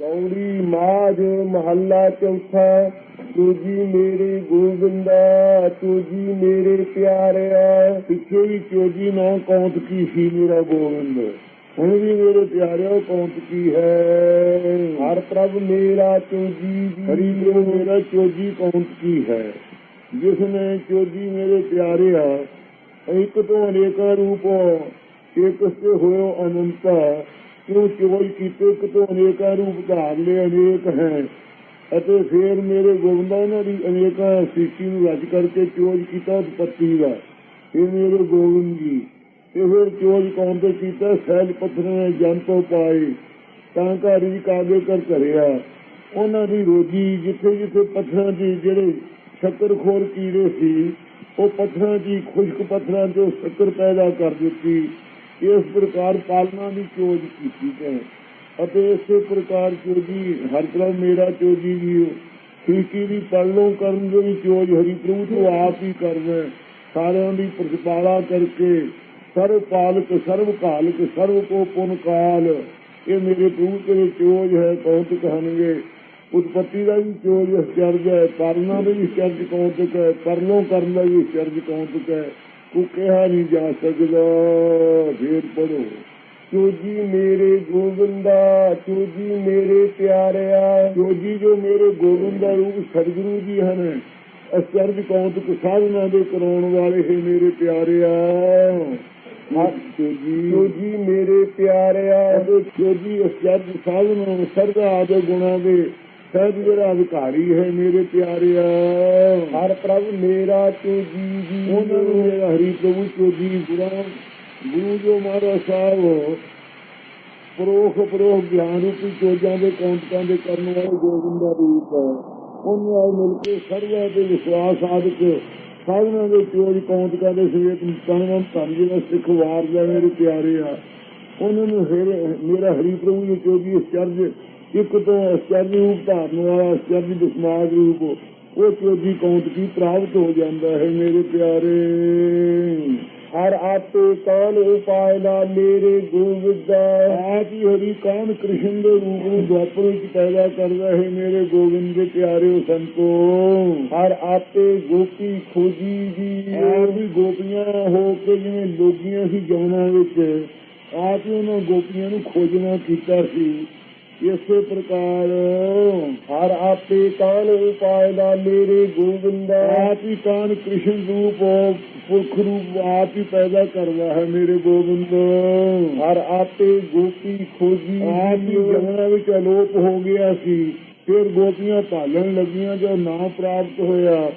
ਗੌੜੀ ਮਾਝ ਮਹੱਲਾ ਚੌਥਾ ਤੂਜੀ ਮੇਰੇ ਗੋਬਿੰਦਾ ਤੂਜੀ ਮੇਰੇ ਪਿਆਰਿਆ। ਪਿੱਛੇ ਵੀ ਚੋਜੀ ਨਾ ਕੌਂਤ ਕੀ ਸੀ ਮੇਰਾ ਗੋਬਿੰਦ ਹੁਣ ਵੀ ਮੇਰੇ ਪਿਆਰਿਓ ਕੌਂਤ ਕੀ ਹੈ? ਹਰ ਪ੍ਰਭ ਮੇਰਾ ਚੋਜੀ ਜੀ, ਹਰੀ ਜੋ ਮੇਰਾ ਚੋਜੀ ਕੌਂਤ ਕੀ ਹੈ? ਜਿਸ ਨੇ ਚੋਜੀ ਮੇਰੇ ਪਿਆਰਿਆ, ਇੱਕ ਤੋਂ ਅਨੇਕਾਂ ਰੂਪ ਇੱਕ ਤੇ ਹੋਇਓ ਅਨੰਤਾ। ਕਿਉਂ ਚੋਜ ਕੀਤੇ ਇੱਕ ਤੋਂ ਅਨੇਕਾਂ ਰੂਪ ਧਾਰ ਲਏ, ਅਨੇਕ ਹੈ। ਅਤੇ ਫੇਰ ਮੇਰੇ ਗੋਬਿੰਦਾ ਇਹਨਾਂ ਦੀ ਅਨੇਕਾਂ ਸਿੱਖੀ ਨੂੰ ਰੱਜ ਕਰਕੇ ਚੋਜ ਕੀਤਾ, ਉਤਪਤੀ ਦਾ। ਇਹ ਮੇਰੇ ਗੋਬਿੰਦ ਜੀ। ਤੇ ਫਿਰ ਚੋਜ ਕੌਣ ਤੇ ਕੀਤਾ? ਸਹਿਜ ਪੱਥਰ ਨੇ ਜਨ ਤੋਂ ਪਾਈ ਤਾਂ ਘਰੀ ਕਾਗੇ ਕਰ ਕਰਿਆ ਉਹਨਾਂ ਦੀ ਰੋਜੀ ਜਿੱਥੇ ਜਿੱਥੇ ਪੱਥਰਾਂ ਦੀ ਜਿਹੜੇ ਸ਼ੱਕਰਖੋਰ ਕੀੜੇ ਸੀ, ਉਹ ਪੱਥਰਾਂ ਦੀ ਖੁਸ਼ਕ ਪੱਥਰਾਂ ਤੋਂ ਸ਼ੱਕਰ ਪੈਦਾ ਕਰ ਦਿੱਤੀ। ਇਸ ਪ੍ਰਕਾਰ ਪਾਲਣਾ ਦੀ ਚੋਜ ਕੀਤੀ ਹੈ ਅਤੇ ਇਸੇ ਪ੍ਰਕਾਰ ਚੋਜੀ ਹਰ ਤਰ੍ਹਾਂ ਮੇਰਾ ਚੋਜੀ ਵੀ ਠੀਕੀ ਦੀ ਪੜਲੋਂ ਕਰਨ ਦੀ ਚੋਜ ਹਰੀ ਪ੍ਰਭੂ ਤੋਂ ਆਪ ਹੀ ਕਰਨਾ। ਸਾਰਿਆਂ ਦੀ ਪ੍ਰਤਪਾਲਾ ਕਰਕੇ ਸਰਵ ਪਾਲਕ, ਸਰਵ ਕਾਲਕ ਸਰਵ ਕੋ ਪੁਨ ਕਾਲ। ਇਹ ਮੇਰੇ ਪ੍ਰਭੂ ਤੇਰੇ ਚੋਜ ਹੈ ਕੌਤ ਕਹਣਗੇ ਉਤਪਤੀ ਦਾ ਵੀ ਚੋਜ ਚਰਜ ਹੈ ਕਰਨਾ ਦਾ ਵੀ ਚਰਜ ਕੌਤਕ ਹੈ। ਕਰਨੋਂ ਕਰਨ ਦਾ ਵੀ ਚਰਜ ਕੌਤਕ ਹੈ। ਕੋ ਕਿਹਾ ਨਹੀਂ ਜਾ ਸਕਦਾ। ਫੇਰ ਪੜੋ ਚੋਜੀ ਮੇਰੇ ਗੋਬਿੰਦਾ ਚੋਜੀ ਮੇਰੇ ਪਿਆਰਿਆ, ਚੋਜੀ ਜੋ ਮੇਰੇ ਗੋਬਿੰਦ ਰੂਪ ਸਤਿਗੁਰੂ ਜੀ ਹਨ ਅਚਰਜ ਕੌਤਕ ਸਾਧਨਾ ਦੇ ਕਰਾਉਣ ਵਾਲੇ ਹੈ ਮੇਰੇ ਪਿਆਰਿਆ। ਚੋਜੀ। ਚੋਜੀ ਮੇਰੇ ਪਿਆਰਿਆ ਚੋਜੀ ਅਚਰਜ ਸਾਧਨਾ ਸਰਦਾ ਆਦੇ ਗੁਣਾ ਦੇ ਸਹਿਜ ਜਿਹੜਾ ਅਧਿਕਾਰੀ ਹੈ ਮੇਰੇ ਪਿਆਰਿਆ। ਹਰ ਪ੍ਰਭ ਮੇਰਾ ਚੋਜੀ ਜੀ ਉਹਨਾਂ ਨੂੰ ਮੇਰਾ ਹਰੀ ਪ੍ਰਭੂ ਚੋਜੀ ਗੁਰਾਂ ਗੁਰੂ ਜੋ ਮਹਾਰਾਜ ਸਾਹਿਬ ਪਰੋਖ ਪਰੋਖ ਗਿਆਨ ਰੂਪੀ ਚੋਜਾਂ ਦੇ ਕੌਂਟਕਾਂ ਦੇ ਕਰਨ ਵਾਲੇ ਗੋਬਿੰਦ ਦਾ ਰੂਪ ਹੈ। ਉਹਨਾਂ ਨਾਲ ਮਿਲ ਕੇ ਸਰਵਾ ਦੇ ਵਿਸ਼ਵਾਸ ਆਦਿਕ ਸਾਧਨਾ ਦੇ ਚੋਜ ਕੌਂਟਕਾਂ ਦੇ ਸਵੇਤ ਤਨਵੰ ਧਨ ਜਿਹੜਾ ਸਿੱਖ ਵਾਰ ਦਾ ਮੇਰੇ ਪਿਆਰੇ ਆ ਉਹਨਾਂ ਨੂੰ ਮੇਰਾ ਹਰੀ ਪ੍ਰਭੂ ਜੀ ਚੋਜੀ ਚਰਜ ਇੱਕ ਤੋਂ ਅਚਰਜ ਰੂਪ ਧਾਰਨ ਵਾਲਾ ਅਚਰਜ ਬਿਸਮਾਗ ਰੂਪ, ਉਹ ਚੋਜੀ ਕੌਂਟ ਕੀ ਪ੍ਰਾਪਤ ਹੋ ਜਾਂਦਾ ਹੈ ਮੇਰੇ ਪਿਆਰੇ। ਹਰ ਆਪੇ ਕੌਣ ਉਪਾਇ ਨਾ ਮੇਰੇ ਗੋਬਿੰਦਾ ਆਪ ਹਰੀ ਕੌਣ ਕ੍ਰਿਸ਼ਨ ਦੇ ਰੂਪ ਨੂੰ ਦੁਆਪਰ ਵਿੱਚ ਪੈਦਾ ਕਰਦਾ ਹੈ ਮੇਰੇ ਗੋਬਿੰਦ ਦੇ ਪਿਆਰਿਓ ਸੰਤੋ। ਹਰ ਆਪੇ ਗੋਪੀ ਖੋਜੀ ਜੀ। ਆਪ ਗੋਪੀਆਂ ਹੋ ਕੇ ਜਿਵੇਂ ਲੋਗੀਆਂ ਸੀ ਜਮਨਾ ਵਿੱਚ। ਆਪ ਹੀ ਉਹਨਾਂ ਗੋਪੀਆਂ ਨੂੰ ਖੋਜਣਾ ਕੀਤਾ ਸੀ। ਇਸੇ ਪ੍ਰਕਾਰ ਹਰ ਆਪੇ ਕਾਨ ਉਪਾਇ ਦਾ ਮੇਰੇ ਗੋਬਿੰਦਾ ਆਪ ਹੀ ਕਾਨ ਕ੍ਰਿਸ਼ਨ ਰੂਪ ਪੁਰਖ ਰੂਪ ਆਪ ਹੀ ਪੈਦਾ ਕਰਦਾ ਹੈ ਮੇਰੇ ਗੋਬਿੰਦ ਹਰ ਆਪੇ ਗੋਪੀ ਖੋਜੀ। ਆਪ ਹੀ ਜਮਨਾ ਵਿੱਚ ਅਲੋਪ ਹੋ ਗਿਆ ਸੀ। ਫਿਰ ਗੋਪੀਆਂ ਭਾਲਣ ਲੱਗੀਆਂ ਜੋ ਨਾਮ ਪ੍ਰਾਪਤ ਹੋਇਆ।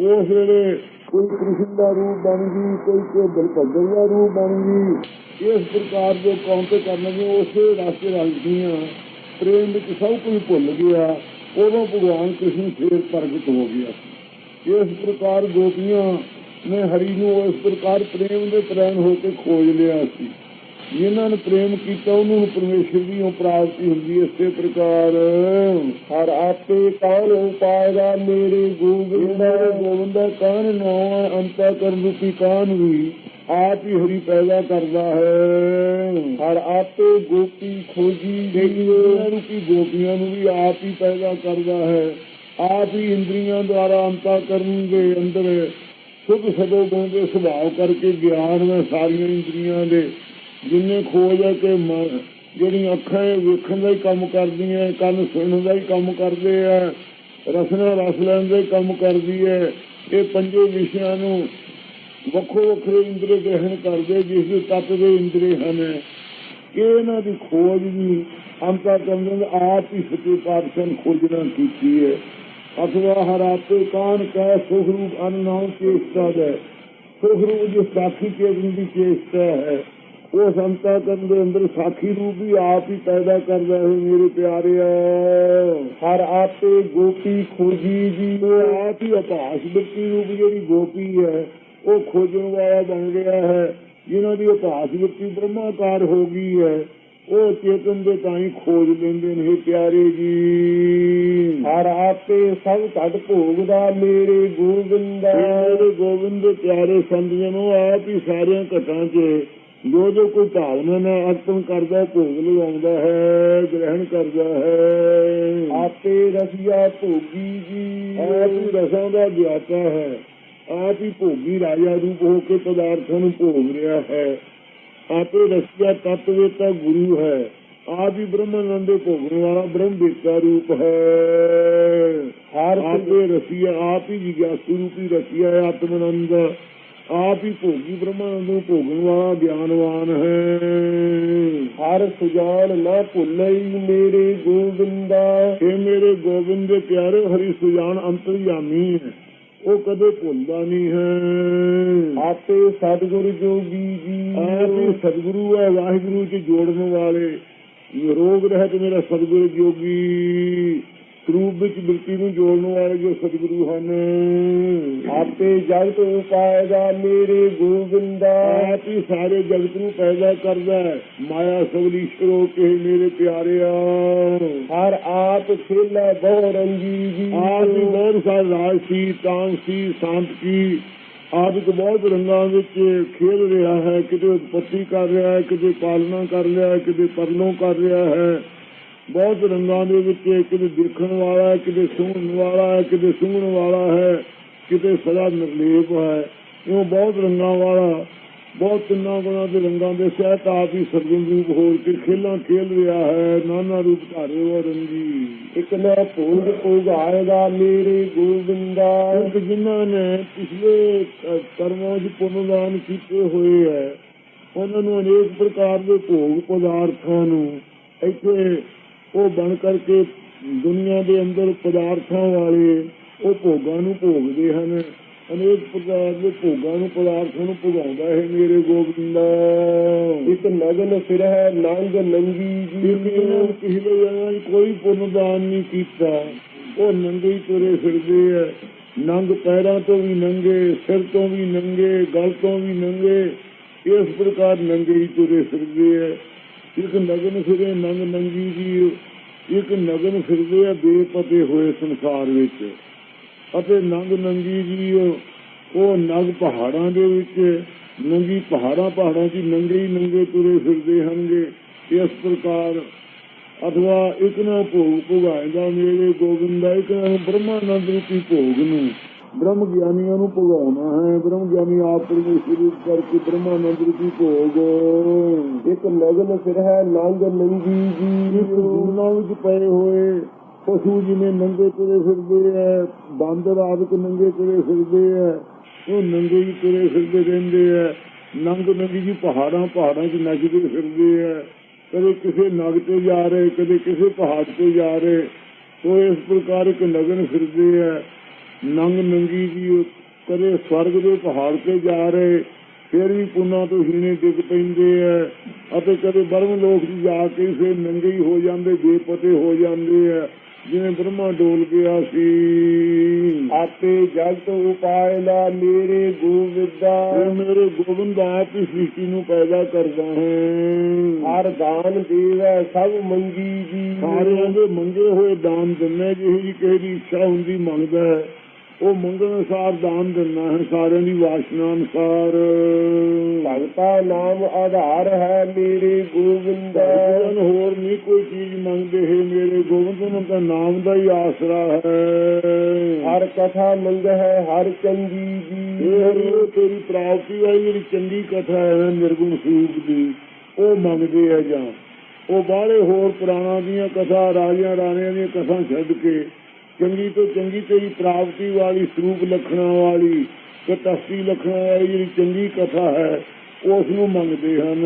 ਉਸ ਵੇਲੇ ਕੋਈ ਕ੍ਰਿਸ਼ਨ ਦਾ ਰੂਪ ਬਣ ਗਈ ਕੋਈ ਕੋਈ ਬਲਭਦਰ ਦਾ ਰੂਪ ਬਣ ਗਈ। ਇਸ ਪ੍ਰਕਾਰ ਦੇ ਕੌਂਤੇ ਕਰਨਗੇ ਉਸੇ ਰਸਤੇ ਗਈਆਂ ਪ੍ਰੇਮ ਵਿੱਚ ਸਭ ਕੁਝ ਭੁੱਲ ਗਿਆ, ਉਦੋਂ ਭਗਵਾਨ ਕ੍ਰਿਸ਼ਨ ਫੇਰ ਪ੍ਰਗਟ ਹੋ ਗਿਆ। ਇਸ ਪ੍ਰਕਾਰ ਗੋਪੀਆਂ ਨੇ ਹਰੀ ਨੂੰ ਇਸ ਪ੍ਰਕਾਰ ਪ੍ਰੇਮ ਦੇ ਪ੍ਰੇਮ ਹੋ ਕੇ ਖੋਜ ਲਿਆ ਸੀ। ਜਿਨ੍ਹਾਂ ਨੇ ਪ੍ਰੇਮ ਕੀਤਾ, ਉਹਨਾਂ ਨੂੰ ਪਰਮੇਸ਼ਰ ਦੀ ਪ੍ਰਾਪਤੀ ਹੁੰਦੀ ਇਸੇ ਪ੍ਰਕਾਰ ਹਰ ਆਪੇ ਕਾਲ ਉਪਾਇ ਮੇਰੇ ਗੋਬਿੰਦ ਗੋਬਿੰਦਾ ਕਾਨ ਨਾਮ ਅੰਤਾ ਕਰਨ ਰੂਪੀ ਕਾਨ ਵੀ। ਆਪ ਹੀ ਹਰੀ ਪੈਦਾ ਕਰਦਾ ਹੈ। ਹਰ ਆਪੇ ਗੋਪੀ ਖੋਜੀ ਗਈਆਂ ਰੂਪੀ ਗੋਪੀਆਂ ਨੂੰ ਵੀ ਆਪ ਹੀ ਪੈਦਾ ਕਰਦਾ ਹੈ। ਆਪ ਹੀ ਇੰਦਰੀਆਂ ਦੁਆਰਾ ਅੰਤਾ ਕਰਨ ਅੰਦਰ। ਸੁਖ ਸਦੋ ਦੇ ਸੁਭਾਅ ਕਰਕੇ ਗਿਆਨ ਵਿੱਚ ਸਾਰੀਆਂ ਇੰਦਰੀਆਂ ਦੇ। ਜਿੰਨੇ ਖੋਜ ਹੈ ਕਿ ਜਿਹੜੀਆਂ ਅੱਖਾਂ ਵੇਖਣ ਦਾ ਹੀ ਕੰਮ ਕਰਦੀਆਂ ਕੰਨ ਸੁਣਨ ਦਾ ਹੀ ਕੰਮ ਕਰਦੇ ਆ ਰਸਨਾ ਰਸ ਲੈਣ ਦਾ ਹੀ ਕੰਮ ਕਰਦੀ ਹੈ। ਇਹ ਪੰਜੇ ਵਿਸ਼ਿਆਂ ਨੂੰ ਵੱਖੋ ਵੱਖਰੇ ਇੰਦਰੀ ਗ੍ਰਹਿਣ ਕਰਦੇ, ਜਿਸ ਦੇ ਤੱਤ ਦੇ ਇੰਦਰੀ ਹਨ। ਇਹ ਇਹਨਾਂ ਦੀ ਖੋਜ ਵੀ ਅੰਤਾ ਕਰਨ ਆਪ ਹੀ ਸੱਚੇ ਪਾਤਸ਼ਾਹ ਨੇ ਖੋਜਣਾ ਕੀਤੀ ਹੈ। ਅਥਵਾ ਹਰ ਕਾਨ ਕੈ ਸੁਖਰੂਪ ਅਨਨਾਉ ਚੇਸ਼ਟਾ ਹੈ ਸੁਖਰੂਪ ਜੋ ਸਾਖੀ ਚੇਤਨ ਦੀ ਚੇਸ਼ਟਾ ਹੈ, ਉਹ ਸੰਤਾ ਕਰਨ ਦੇ ਅੰਦਰ ਸਾਖੀ ਰੂਪ ਵੀ ਆਪ ਹੀ ਪੈਦਾ ਕਰਦਾ ਹੈ, ਮੇਰੇ ਪਿਆਰਿਆ ਹਰ ਆਪੇ ਗੋਪੀ ਖੋਜੀ ਜੀ ਉਹ ਆਪ ਹੀ ਅਭਾਸ ਬਿਰਤੀ ਰੂਪ ਜਿਹੜੀ ਗੋਪੀ ਹੈ ਉਹ ਖੋਜਣ ਵਾਲਾ ਬਣ ਗਿਆ ਹੈ। ਜਿਨ੍ਹਾਂ ਦੀ ਅਭਾਸ ਬਿਰਤੀ ਬ੍ਰਹਮਾਕਾਰ ਹੋ ਗਈ ਹੈ ਉਹ ਚੇਤਨ ਦੇ ਤਾਂ ਹੀ ਖੋਜ ਲੈਂਦੇ ਨੇ ਪਿਆਰੇ ਜੀ। ਹਰ ਆਪੇ ਸਭ ਘਟ ਭੋਗਦਾ ਮੇਰੇ ਗੋਬਿੰਦਾ ਮੇਰੇ ਗੋਬਿੰਦ ਪਿਆਰੇ ਸੰਤ ਜਨੋ ਆਪ ਹੀ ਸਾਰਿਆਂ ਘਟਾਂ 'ਚ ਜੋ ਜੋ ਕੋਈ ਭਾਵਨਾ ਨਾਲ ਅਰਪਣ ਕਰਦਾ ਭੋਗ ਲਗਾਉਂਦਾ ਹੈ ਗ੍ਰਹਿਣ ਕਰਦਾ ਹੈ। ਆਪੇ ਰਸੀਆ ਭੋਗੀ ਜੀ। ਆਪ ਹੀ ਰਸਾਂ ਦਾ ਗਿਆਤਾ ਹੈ। ਆਪ ਹੀ ਭੋਗੀ ਰਾਜਾ ਰੂਪ ਹੋ ਕੇ ਪਦਾਰਥਾਂ ਨੂੰ ਭੋਗ ਰਿਹਾ ਹੈ। ਆਪੇ ਰਸਿਆ ਤਤਵੇਤਾ ਗੁਰੂ ਹੈ। ਆਪ ਹੀ ਬ੍ਰਹਮਾਨੰਦ ਦੇ ਭੋਗਣ ਵਾਲਾ ਬ੍ਰਹਮ ਵਿਦਤਾ ਰੂਪ ਹੈ। ਹਰ ਆਪੇ ਰਸੀਆ ਆਪ ਹੀ ਜਿਗਿਆਸੂ ਰੂਪੀ ਰਸੀਆ ਹੈ ਆਤਮਨੰਦ। ਆਪ ਹੀ ਭੋਗੀ ਬ੍ਰਹਮਾਨੰਦ ਨੂੰ ਭੋਗਣ ਵਾਲਾ ਗਿਆਨਵਾਨ ਹੈ। ਹਰ ਸੁਜਾਨ ਨਾ ਭੁੱਲਈ ਮੇਰੇ ਗੋਬਿੰਦਾ ਇਹ ਮੇਰੇ ਗੋਬਿੰਦ ਦੇ ਪਿਆਰੇ ਹਰੀ ਸੁਜਾਨ ਅੰਤਰਯਾਮੀ ਹੈ। ਉਹ ਕਦੇ ਭੁੱਲਦਾ ਨਹੀਂ ਹੈ। ਆਪੇ ਸਤਿਗੁਰ ਜੋਗੀ ਜੀ। ਆਪ ਸਤਿਗੁਰੂ ਹੈ ਵਾਹਿਗੁਰੂ ਚ ਜੋੜਨ ਵਾਲੇ। ਰੋਗ ਰਹਿਤ ਮੇਰਾ ਸਤਿਗੁਰ ਜੋਗੀ। ਸਰੂਪ ਵਿੱਚ ਬਿਰਤੀ ਨੂੰ ਜੋੜਨ ਵਾਲੇ ਜੋ ਸਤਿਗੁਰੂ ਹਨ। ਆਪੇ ਜਗਤ ਉਪਾਇ ਦਾ ਮੇਰੇ ਗੋਬਿੰਦਾ ਆਪ ਹੀ ਸਾਰੇ ਜਗਤ ਨੂੰ ਪੈਦਾ ਕਰਦਾ ਮਾਇਆ ਸਗਲੀ ਸ਼ਰੋ ਕੇ ਮੇਰੇ ਪਿਆਰਿਆ। ਹਰ ਆਪ ਖੇਲਾ ਬਹੁ ਰੰਗੀ ਜੀ ਆਪ ਹੀ ਬਹੁਤ ਸਾਰੇ ਰਾਜ ਸੀ ਤਾਂਗ ਸੀ, ਸ਼ਾਂਤ ਕੀ ਆਪ ਇੱਕ ਬਹੁਤ ਰੰਗਾਂ ਵਿੱਚ ਖੇਲ ਰਿਹਾ ਹੈ। ਕਿਤੇ ਉਤਪਤੀ ਕਰ ਰਿਹਾ ਹੈ, ਕਿਤੇ ਪਾਲਣਾ ਕਰ ਰਿਹਾ ਹੈ, ਕਿਤੇ ਪਰਲੋਂ ਕਰ ਰਿਹਾ ਹੈ। ਬਹੁਤ ਰੰਗਾਂ ਦੇ ਵਿੱਚ ਕਿਤੇ ਦੇਖਣ ਵਾਲਾ ਹੈ ਕਿਤੇ ਸੁਣਨ ਵਾਲਾ ਹੈ ਕਿਤੇ ਸੁਣਨ ਵਾਲਾ ਹੈ ਕਿਤੇ ਸਦਾ ਨਿਰਲੇਪ ਹੈ। ਇਹ ਬਹੁਤ ਰੰਗਾਂ ਵਾਲਾ ਬਹੁਤ ਤਿੰਨਾਂ ਗੁਣਾਂ ਦੇ ਰੰਗਾਂ ਦੇ ਸਹਿਤ ਆਪ ਹੀ ਸਰਗੁਣ ਰੂਪ ਹੋ ਕੇ ਖੇਲਾਂ ਖੇਲ ਰਿਹਾ ਹੈ ਨਾਨਾ ਰੂਪ ਧਾਰੇ ਹੋ ਰੰਗੀ। ਇਕ ਨਾ ਭੂੰਡ ਪੁਗਾਏਗਾ ਮੇਰੇ ਗੋਬਿੰਦਾ। ਜਿਨ੍ਹਾਂ ਨੇ ਪਿਛਲੇ ਕਰਮਾਂ 'ਚ ਪੁੰਨਦਾਨ ਕੀਤੇ ਹੋਏ ਹੈ ਉਹਨਾਂ ਨੂੰ ਅਨੇਕ ਪ੍ਰਕਾਰ ਦੇ ਭੋਗ ਪਦਾਰਥਾਂ ਨੂੰ ਇੱਥੇ ਉਹ ਬਣ ਕਰਕੇ ਦੁਨੀਆ ਦੇ ਅੰਦਰ ਪਦਾਰਥਾਂ ਵਾਲੇ ਉਹ ਭੋਗਾਂ ਨੂੰ ਭੋਗਦੇ ਹਨ। ਅਨੇਕ ਪ੍ਰਕਾਰ ਦੇ ਭੋਗਾਂ ਨੂੰ, ਪਦਾਰਥਾਂ ਨੂੰ ਭੋਗਾਉਂਦਾ ਹੈ ਮੇਰੇ ਗੋਬਿੰਦਾ। ਇਕ ਨਗਨ ਫਿਰ ਹੈ ਨੰਗ ਨੰਗੀ ਜੀ। ਜਿਹਨਾਂ ਨੇ ਪਿਛਲੇ ਜਨਮਾਂ 'ਚ ਕੋਈ ਪੁੰਨਦਾਨ ਨਹੀਂ ਕੀਤਾ। ਉਹ ਨੰਗੇ ਤੁਰੇ ਫਿਰਦੇ ਐ ਨੰਗ ਪੈਰਾਂ ਤੋਂ ਵੀ ਨੰਗੇ, ਸਿਰ ਤੋਂ ਵੀ ਨੰਗੇ, ਗਲ ਤੋਂ ਵੀ ਨੰਗੇ। ਇਸ ਪ੍ਰਕਾਰ ਨੰਗੇ ਤੁਰੇ ਫਿਰਦੇ ਐ ਇੱਕ ਨਗਨ ਫਿਰੇ ਨੰਗ ਨੰਗੀ ਜੀ ਇੱਕ ਨਗਨ ਫਿਰਦੇ ਆ ਬੇਪਤੇ ਹੋਏ ਸੰਸਾਰ ਵਿੱਚ। ਅਤੇ ਨੰਗ ਨੰਗੀ ਜੀ ਉਹ- ਨਗ ਪਹਾੜਾਂ ਦੇ ਵਿੱਚ, ਨੰਗੀ ਪਹਾੜਾਂ ਪਹਾੜਾਂ 'ਚ ਨੰਗੇ ਹੀ ਨੰਗੇ ਤੁਰੇ ਫਿਰਦੇ ਹਨਗੇ। ਇਸ ਪ੍ਰਕਾਰ ਅਥਵਾ ਇੱਕ ਨਾ ਭੋਗ ਭੁਗਾਏਗਾ ਮੇਰੇ ਗੋਬਿੰਦਾ ਇੱਕ ਨਾ ਬ੍ਰਹਮਾਨੰਦ ਰੂਪੀ ਭੋਗ ਨੂੰ ਬ੍ਰਹਮ ਗਿਆਨੀਆਂ ਨੂੰ ਭੁਗਾਉਣਾ ਹੈ। ਬ੍ਰਹਮ ਗਿਆਨੀ ਆਪ ਪਰਮੇਸ਼ਰ ਕਰਕੇ ਬ੍ਰਹਮਾਨੰਦ ਰੂਪੀ ਭੋਗ। ਇਕ ਨਗਨ ਫਿਰ ਹੈ ਨੰਗ ਨੰਗੀ ਜੀ। ਇਸ ਵਿੱਚ ਪਏ ਹੋਏ ਪਸ਼ੂ ਜਿਵੇਂ ਨੰਗੇ ਤੁਰੇ ਫਿਰਦੇ ਐ ਬਾਂਦਰ ਆਦਿਕ ਨੰਗੇ ਤੁਰੇ ਫਿਰਦੇ ਐ, ਉਹ ਨੰਗੇ ਹੀ ਤੁਰੇ ਫਿਰਦੇ ਰਹਿੰਦੇ ਐ। ਨੰਗ ਨੰਗੀ ਜੀ ਪਹਾੜਾਂ ਪਹਾੜਾਂ 'ਚ ਨੱਚਦੇ ਫਿਰਦੇ ਐ। ਕਦੇ ਕਿਸੇ ਨਗ ਤੇ ਜਾ ਰਹੇ, ਕਦੇ ਕਿਸੇ ਪਹਾੜ ਤੇ ਜਾ ਰਹੇ। ਉਹ ਇਸ ਪ੍ਰਕਾਰ ਇੱਕ ਲਗਨ ਫਿਰਦੇ ਐ। ਨੰਗ ਨੰਗੀ ਜੀ ਕਦੇ ਸਵਰਗ ਦੇ ਪਹਾੜ ਤੇ ਜਾ ਰਹੇ ਫਿਰ ਵੀ ਪੁੰਨਾ ਤੋਂ ਹੀਣੇ ਡਿੱਗ ਪੈਂਦੇ ਐ ਅਤੇ ਕਦੇ ਬਰਮ ਲੋਕ 'ਚ ਜਾ ਕੇ ਫਿਰ ਨੰਗੇ ਹੀ ਹੋ ਜਾਂਦੇ ਬੇਪਤੇ ਹੋ ਜਾਂਦੇ ਐ ਜਿਵੇਂ ਬ੍ਰਹਮਾ ਡੋਲ ਗਿਆ ਸੀ। ਆਪੇ ਜਗਤ ਉਪਾਇ ਦਾ ਮੇਰੇ ਇਹ ਮੇਰੇ ਗੋਬਿੰਦ ਆਪ ਹੀ ਸ੍ਰਿਸ਼ਟੀ ਨੂੰ ਪੈਦਾ ਕਰਦਾ ਹੈ। ਹਰ ਦਾਨ ਦੇਵੈ ਸਭ ਮੰਗੀ ਜੀ। ਸਾਰਿਆਂ ਦੇ ਮੰਗੇ ਹੋਏ ਦਾਨ ਦਿੰਦਾ ਜਿਹੀ ਜੀ ਕਿਸੇ ਦੀ ਇੱਛਾ ਹੁੰਦੀ ਮੰਗਦਾ ਹੈ। ਉਹ ਮੰਗਣ ਅਨੁਸਾਰ ਦਾਨ ਦਿੰਦਾ ਹੈ ਸਾਰਿਆਂ ਦੀ ਵਾਸ਼ਨਾ ਅਨੁਸਾਰ। ਭਗਤਾ ਨਾਮ ਆਧਾਰ ਹੈ ਮੇਰੇ ਗੋਬਿੰਦਾ। ਹੋਰ ਨਹੀਂ ਕੋਈ ਚੀਜ਼ ਮੰਗਦੇ ਹੈ ਮੇਰੇ ਗੋਬਿੰਦ ਨੂੰ ਤਾਂ ਨਾਮ ਦਾ ਹੀ ਆਸਰਾ ਹੈ। ਹਰ ਕਥਾ ਮੰਗ ਹੈ ਹਰ ਚੰਗੀ ਜੀ ਇਹ ਤੇਰੀ ਪ੍ਰਾਪਤੀ ਵਾਲੀ ਜਿਹੜੀ ਚੰਗੀ ਕਥਾ ਹੈ ਨਿਰਗੁਣ ਸਰੂਪ ਦੀ ਉਹ ਮੰਗਦੇ ਆ ਜਾਂ। ਉਹ ਬਾਹਲੇ ਹੋਰ ਪੁਰਾਣਾ ਦੀਆਂ ਕਥਾ ਰਾਜਿਆਂ ਰਾਣਿਆਂ ਦੀਆਂ ਕਥਾ ਛੱਡ ਕੇ ਚੰਗੀ ਤੋਂ ਚੰਗੀ ਤੇਰੀ ਪ੍ਰਾਪਤੀ ਵਾਲੀ, ਸਰੂਪ ਲਖਣਾ ਵਾਲੀ ਤੇ ਤਸਤੀ ਲਖਣਾ ਵਾਲੀ ਜਿਹੜੀ ਚੰਗੀ ਕਥਾ ਹੈ ਉਸ ਨੂੰ ਮੰਗਦੇ ਹਨ।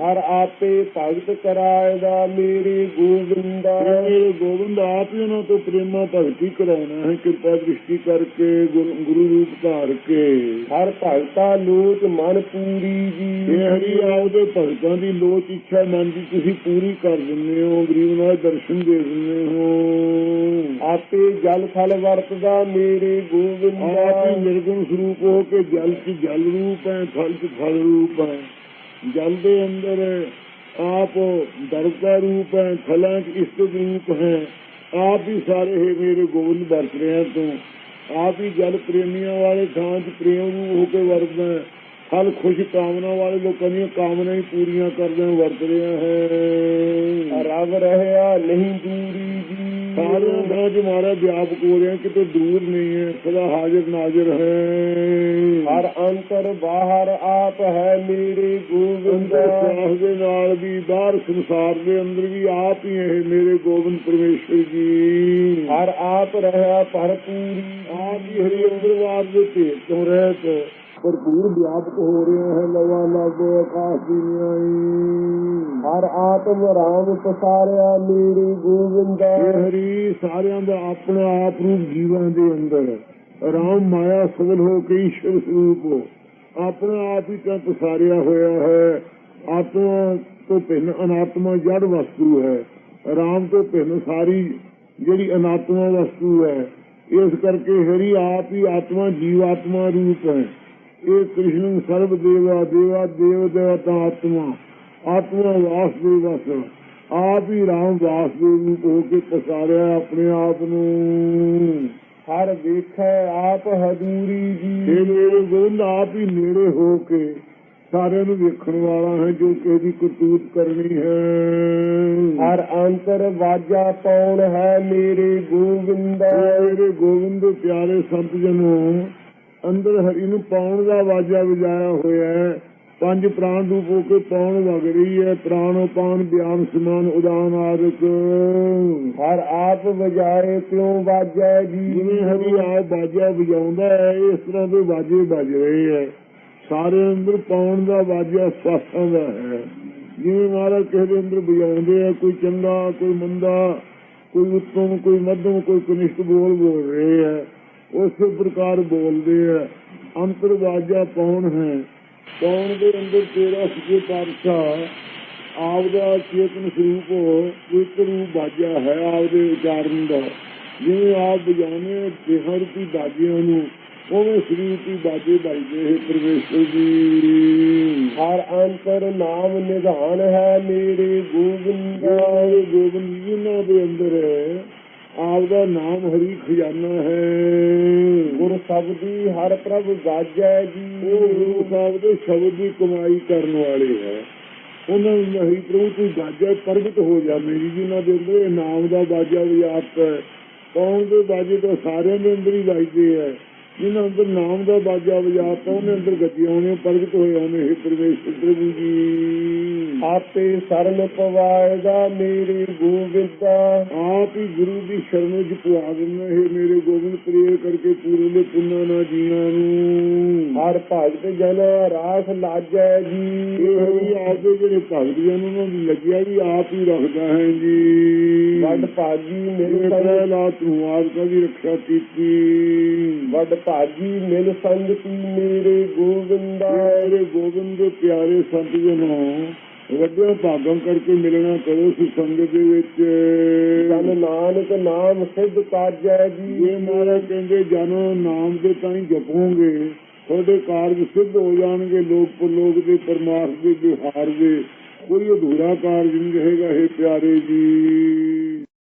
ਹਰ ਆਪੇ ਭਗਤ ਕਰਾਇਦਾ ਮੇਰੇ ਗੋਬਿੰਦਾ ਮੇਰੇ ਗੋਬਿੰਦ ਆਪ ਹੀ ਉਹਨਾਂ ਤੋਂ ਪ੍ਰੇਮਾ ਭਗਤੀ ਕਰਾਉਣਾ ਹੈ ਕਿਰਪਾ ਦ੍ਰਿਸ਼ਟੀ ਕਰਕੇ ਗੁਰੂ ਰੂਪ ਧਾਰ ਕੇ। ਹਰ ਭਗਤਾ ਲੋਚ ਮਨ ਪੂਰੀ ਜੀ। ਇਹ ਹਰੀ ਆਪਦੇ ਭਗਤਾਂ ਦੀ ਲੋਚ ਇੱਛਾ ਮਨ ਦੀ ਤੁਸੀਂ ਪੂਰੀ ਕਰ ਦਿੰਦੇ ਹੋ ਗਰੀਬ ਨਾਲ ਦਰਸ਼ਨ ਦੇ ਦਿੰਦੇ ਹੋ। ਆਪੇ ਜਲ ਥਲ ਵਰਤਦਾ ਮੇਰੇ ਆਪ ਹੀ ਗੋਬਿੰਦਾ ਨਿਰਗੁਣ ਸਰੂਪ ਹੋ ਕੇ ਜਲ ਚ ਜਲ ਰੂਪ ਹੈ। ਫਲ ਚ ਰੂਪ ਹੈ। ਜਲ ਦੇ ਅੰਦਰ ਆਪ ਦਰਦਾ ਰੂਪ ਹੈ ਫਲਾਂ ਚ ਇਸ਼ਟ ਰੂਪ ਹੈ। ਆਪ ਹੀ ਸਾਰੇ ਹੈ ਮੇਰੇ ਗੋਬਿੰਦ ਵਰਤ ਰਿਹਾ ਤੂੰ। ਆਪ ਹੀ ਜਲ ਪ੍ਰੇਮੀਆਂ ਵਾਲੇ ਥਾਂ ਚ ਪ੍ਰੇਮ ਰੂਪ ਹੋ ਕੇ ਵਰਤਦਾ ਹੈ। ਫਲ ਖੁਸ਼ ਕਾਮਨਾ ਵਾਲੇ ਲੋਕਾਂ ਦੀਆਂ ਕਾਮਨਾਵਾਂ ਹੀ ਪੂਰੀਆਂ ਕਰਦਿਆਂ ਵਰਤ ਰਿਹਾ ਹੈ। ਰਵ ਰਹਿਆ ਨਹੀਂ ਦੂਰੀ ਜੀ। ਸਾਰਿਆਂ ਦਾ ਜੋ ਮਾਰਾ ਵਿਆਪਕ ਹੋ ਰਿਹਾ ਕਿਤੇ ਦੂਰ ਨਹੀਂ ਹੈ ਸਦਾ ਹਾਜ਼ਰ ਨਾਜ਼ਰ ਹੈ। ਹਰ ਅੰਤਰ ਬਾਹਰ ਆਪ ਹੈ ਮੇਰੇ ਗੋਬਿੰਦ ਅੰਦਰ ਸਾਹ ਦੇ ਨਾਲ ਵੀ ਬਾਹਰ ਸੰਸਾਰ ਦੇ ਅੰਦਰ ਵੀ ਆਪ ਹੀ ਇਹ ਮੇਰੇ ਗੋਬਿੰਦ ਪਰਮੇਸ਼ਰ ਜੀ। ਹਰ ਆਪ ਰਹਿਆ ਭਰਪੂਰੀ ਆਪ ਹੀ ਹਰੀ ਅੰਦਰਵਾਰ ਦੇ ਭੇਤ ਤੋਂ ਰਹਿਤ? ਭਰਪੂਰ ਵਿਆਪਕ ਹੋ ਰਿਹਾ ਹੈ, ਲਵਾ ਲਬ ਆਕਾਸ਼ ਦੀ ਨਿਆਈ ਹਰ ਆਤਮ ਰਾਮ ਪਸਾਰਿਆ ਮੇਰੇ ਗੋਬਿੰਦ ਹਰੀ ਸਾਰਿਆਂ ਦਾ ਆਪਣਾ ਆਪ ਰੂਪ ਜੀਵਾਂ ਦੇ ਅੰਦਰ ਰਾਮ ਮਾਇਆ ਸਗਲ ਹੋ ਕੇ ਈਸ਼ਵਰ ਸਰੂਪ ਆਪਣਾ ਆਪ ਹੀ ਤਾਂ ਪਸਾਰਿਆ ਹੋਇਆ ਹੈ। ਆਤਮਾ ਤੋਂ ਭਿੰਨ ਅਨਾਤਮਾ ਜੜ ਵਸਤੂ ਹੈ। ਰਾਮ ਤੋਂ ਭਿੰਨ ਸਾਰੀ ਜਿਹੜੀ ਅਨਾਤਮਾ ਵਸਤੂ ਹੈ, ਇਸ ਕਰਕੇ ਹਰੀ ਆਪ ਹੀ ਆਤਮਾ ਜੀਵਾਤਮਾ ਰੂਪ ਹੈ। ਇਹ ਕ੍ਰਿਸ਼ਨ ਸਰਬ ਦੇਵਾ ਦੇਵਾ ਦੇਵ ਦੇਵਤਾ ਆਤਮਾ ਆਤਮਾ ਵਾਸਦੇਵਸ ਆਪ ਹੀ ਰਾਮ ਵਾਸਦੇਵ ਰੂਪ ਹੋ ਕੇ ਪਸਾਰਿਆ ਆਪਣੇ ਆਪ ਨੂੰ। ਹਰ ਵੇਖੈ ਆਪ ਹਦੂਰੀ ਜੀ। ਇਹ ਮੇਰੇ ਗੋਬਿੰਦ ਆਪ ਹੀ ਨੇੜੇ ਹੋ ਕੇ ਸਾਰਿਆਂ ਨੂੰ ਵੇਖਣ ਵਾਲਾ ਹੈ ਜੋ ਕਿ ਇਹਦੀ ਕਰਤੂਤ ਕਰਨੀ ਹੈ। ਹਰ ਅੰਤਰ ਵਾਜਾ ਪੌਣ ਹੈ ਮੇਰੇ ਗੋਬਿੰਦ? ਮੇਰੇ ਗੋਬਿੰਦ ਪਿਆਰੇ ਸੰਤ ਜਨੋ ਅੰਦਰ ਹਰੀ ਨੂੰ ਪਾਉਣ ਦਾ ਵਾਜਾ ਵਜਾਇਆ ਹੋਇਆ ਹੈ। ਪੰਜ ਪ੍ਰਾਣ ਰੂਪ ਹੋ ਕੇ ਪਾਉਣ ਵਗ ਰਹੀ ਹੈ। ਪ੍ਰਾਣੋ ਪਾਨ, ਬਿਆਨ, ਸਮਾਨ, ਉਦਾਨ ਆਦਿਕ। ਹਰ ਆਪ ਵਜਾਏ ਤਿਉ ਵਾਜੈ ਜੀ। ਜਿਵੇਂ ਹਰੀ ਆਪ ਬਾਜਾ ਵਜਾਉਂਦਾ ਹੈ, ਇਸ ਤਰ੍ਹਾਂ ਦੇ ਵਾਜੇ ਵੱਜ ਰਹੇ ਹੈ। ਸਾਰੇ ਅੰਦਰ ਪਾਉਣ ਦਾ ਵਾਜਾ ਸਵਾਸਾਂ ਦਾ ਹੈ। ਜਿਵੇਂ ਮਹਾਰਾਜ ਕਿਸੇ ਦੇ ਅੰਦਰ ਵਜਾਉਂਦੇ ਆ, ਕੋਈ ਚੰਗਾ, ਕੋਈ ਮੰਦਾ, ਕੋਈ ਉੱਤਮ, ਕੋਈ ਮੱਧਮ, ਕੋਈ ਕਨਿਸ਼ਟ ਬੋਲ ਬੋਲ ਰਹੇ ਹੈ। ਉਸੇ ਪ੍ਰਕਾਰ ਬੋਲਦੇ ਆ, ਅੰਤਰ ਵਾਜਾ ਪਾਉਣ ਹੈ? ਪਾਉਣ ਦੇ ਅੰਦਰ ਤੇਰਾ ਸੱਚੇ ਪਾਤਸ਼ਾਹ? ਆਪ ਦਾ ਚੇਤਨ ਸਰੂਪ ਇੱਕ ਰੂਪ ਹੈ ਆਪ ਦੇ ਉਚਾਰਨ ਦਾ। ਜਿਵੇਂ ਆਪ ਵਜਾਉਂਦੇ ਦੇਹਾਂ ਰੂਪੀ ਬਾਜਿਆਂ ਨੂੰ, ਉਵੇਂ ਸਰੂਪੀ ਬਾਜੇ ਵੱਜਦੇ ਹੈ ਪਰਮੇਸ਼ਰ ਜੀ। ਹਰ ਅੰਤਰ ਨਾਮ ਨਿਧਾਨ ਹੈ ਮੇਰੇ ਗੋਬਿੰਦ ਮੇਰੇ ਗੋਬਿੰਦ ਜੀ, ਉਹਨਾਂ ਦੇ ਅੰਦਰ ਆਪ ਦਾ ਨਾਮ ਹਰੀ ਖਜ਼ਾਨਾ ਹੈ। ਗੁਰ ਸ਼ਬਦੀ ਹਰ ਪ੍ਰਭ ਗਾਜੈ ਜੀ। ਉਹ ਗੁਰੂ ਸਾਹਿਬ ਦੇ ਸ਼ਬਦ ਦੀ ਕਮਾਈ ਕਰਨ ਵਾਲੇ ਹੈ। ਉਹਨਾਂ ਨੂੰ ਨਹੀਂ ਪ੍ਰਭੂ ਤੂੰ ਗਾਜਾ ਪ੍ਰਗਟ ਹੋ ਜਾ ਮੇਰੀ ਜੀ ਉਹਨਾਂ ਦੇ ਅੰਦਰ ਨਾਮ ਦਾ ਬਾਜਾ ਵੀ ਆਪ ਹੈ। ਕੌਣ ਦੇ ਬਾਜੇ ਤਾਂ ਸਾਰਿਆਂ ਦੇ ਅੰਦਰ ਹੀ ਵੱਜਦੇ ਹੈ। ਜਿਨ੍ਹਾਂ ਅੰਦਰ ਨਾਮ ਦਾ ਬਾਜਾ ਵਜਾਤਾ ਉਹਨੇ ਅੰਦਰ ਗੱਜੇ ਆਉਣੇ ਪ੍ਰਗਟ ਹੋਏ ਆਉਣੇ ਹੈ ਪਰਮੇਸ਼ਰ ਪ੍ਰਭੂ ਜੀ। ਆਪੇ ਸਰਨ ਪਵਾਏਗਾ ਮੇਰੇ ਗੋਬਿੰਦ ਆਪ ਹੀ ਗੁਰੂ ਦੀ ਸ਼ਰਨ ਵਿੱਚ ਪੁਆ ਦਿੰਦਾ ਹੈ। ਮੇਰੇ ਗੋਬਿੰਦ ਪ੍ਰੇਰ ਕਰਕੇ ਪੂਰੇ ਦੇ ਪੁੰਨਾ ਨਾ ਜੀਣਾ ਨੂੰ। ਹਰ ਭਗਤ ਜਨ ਰਾਸ ਲਾਜੈ ਜੀ। ਇਹ ਵੀ ਆਪ ਜਿਹੜੇ ਭਗਤ ਜਨ ਉਹਨਾਂ ਦੀ ਲੱਗਿਆ ਵੀ ਆਪ ਹੀ ਰੱਖਦਾ ਹੈ ਜੀ। ਵੱਡ ਭਾਗੀ ਮਿਲ ਜਿਵੇਂ ਸੰਗ ਪਹਿਲਾ ਤੂੰ ਆਪ ਦੀ ਰੱਖਿਆ ਕੀਤੀ। ਵੱਡ ਭਾਗੀ ਮਿਲ ਸੰਗਤੀ ਮੇਰੇ ਗੋਬਿੰਦ ਮੇਰੇ ਗੋਬਿੰਦ ਪਿਆਰੇ ਸੰਤ ਜਨੋ। ਵੱਡੇ ਭਾਗਾਂ ਕਰਕੇ ਮਿਲਣਾ ਕਰੋ ਸੁ ਸੰਗਤ ਦੇ ਵਿੱਚ। ਜਨ ਨਾਨਕ ਨਾਮ ਸਿੱਧ ਕਾਜੈ ਜੀ। ਇਹ ਮਹਾਰਾਜ ਕਹਿੰਦੇ ਜਨੋ ਨਾਮ ਦੇ ਤਾਂ ਹੀ ਜਪੋਗੇ ਤੁਹਾਡੇ ਕਾਰਜ ਸਿੱਧ ਹੋ ਜਾਣਗੇ ਲੋਕ ਪਰਲੋਕ ਦੇ ਪਰਮਾਰਥ ਦੇ ਬਿਹਾਰ ਦੇ। ਕੋਈ ਅਧੂਰਾ ਕਾਰਜ ਨਹੀਂ ਰਹੇਗਾ ਇਹ ਪਿਆਰੇ ਜੀ।